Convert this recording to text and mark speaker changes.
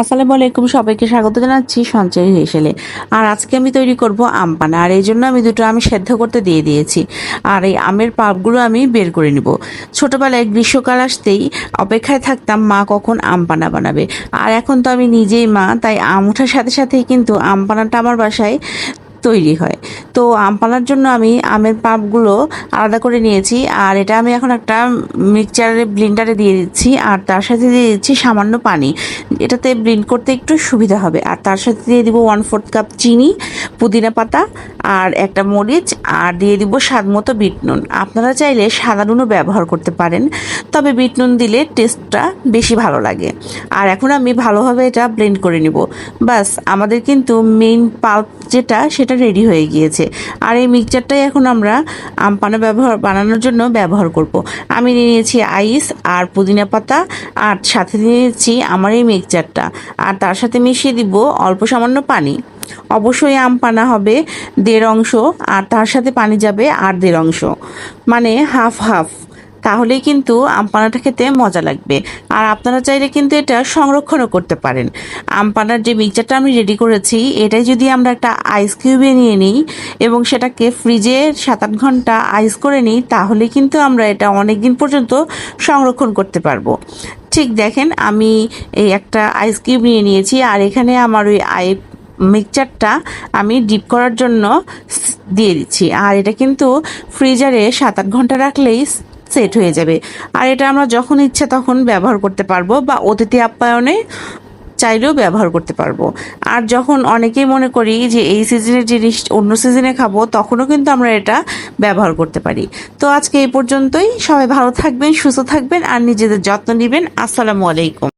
Speaker 1: আসসালামু আলাইকুম, সবাইকে স্বাগত জানাচ্ছি সঞ্চয় হেসেলে আর আজকে আমি তৈরি করব আম পানা, আর এই জন্য আমি দুটো আমি সেদ্ধ করতে দিয়ে দিয়েছি। আর এই আমের পাপগুলো আমি বের করে নিব। ছোটোবেলায় গ্রীষ্মকাল আসতেই অপেক্ষায় থাকতাম মা কখন আম পানা বানাবে। আর এখন তো আমি নিজেই মা, তাই আম ওঠার সাথে সাথেই কিন্তু আম পানাটা আমার বাসায় তৈরি হয়। তো আম পানার জন্য আমি আমের পাপগুলো আলাদা করে নিয়েছি, আর এটা আমি এখন একটা মিক্সচারে ব্লিন্ডারে দিয়ে দিচ্ছি, আর তার সাথে দিয়ে দিচ্ছি সামান্য পানি। এটাতে ব্লিন্ড করতে একটু সুবিধা হবে। আর তার সাথে দিয়ে দিব ওয়ান ফোর্থ কাপ চিনি, পুদিনা পাতা, আর একটা মরিচ, আর দিয়ে দিব স্বাদ মতো বিট নুন আপনারা চাইলে সাদা নুনও ব্যবহার করতে পারেন, তবে বিট নুন দিলে টেস্টটা বেশি ভালো লাগে। আর এখন আমি ভালোভাবে এটা ব্লেন্ড করে নিব। বাস আমাদের কিন্তু মেইন পাল্প যেটা, সেটা রেডি হয়ে গিয়েছে। আর এই মিক্সচারটাই এখন আমরা আম পানা ব্যবহার, বানানোর জন্য ব্যবহার করব। আমি নিয়ে নিয়েছি আইস আর পুদিনা পাতা আর সাথে নিয়ে নিয়েছি আমার এই মিক্সচারটা আর তার সাথে মিশিয়ে দিব অল্প সামান্য পানি। অবশ্যই আম পানা হবে দেড় অংশ আর তার সাথে পানি যাবে আর দেড় অংশ। মানে হাফ হাফ তাহলেই কিন্তু আম পানাটা খেতে মজা লাগবে। আর আপনারা চাইলে কিন্তু এটা সংরক্ষণও করতে পারেন। আম পানার যে মিক্সচারটা আমি রেডি করেছি, এটাই যদি আমরা একটা আইস কিউবে নিয়ে নিই এবং সেটাকে ফ্রিজে সাত আট ঘণ্টা আইস করে নিই, তাহলে কিন্তু আমরা এটা অনেক দিন পর্যন্ত সংরক্ষণ করতে পারব। ঠিক দেখেন, আমি এই একটা আইস কিউব নিয়ে নিয়েছি আর এখানে আমার ওই আই মিক্সচারটা আমি ডিপ করার জন্য দিয়ে দিচ্ছি। আর এটা কিন্তু ফ্রিজারে সাত আট ঘণ্টা রাখলেই সেট হয়ে যাবে। আর এটা আমরা যখন ইচ্ছা তখন ব্যবহার করতে পারব বা অতিথি আপ্যায়নে চাইলেও ব্যবহার করতে পারব। আর যখন অনেকেই মনে করি যে এই সিজনের জিনিস অন্য সিজনে খাব, তখনও কিন্তু আমরা এটা ব্যবহার করতে পারি। তো আজকে এই পর্যন্তই। সবাই ভালো থাকবেন, সুস্থ থাকবেন, আর নিজেদের যত্ন নেবেন। আসসালামু আলাইকুম।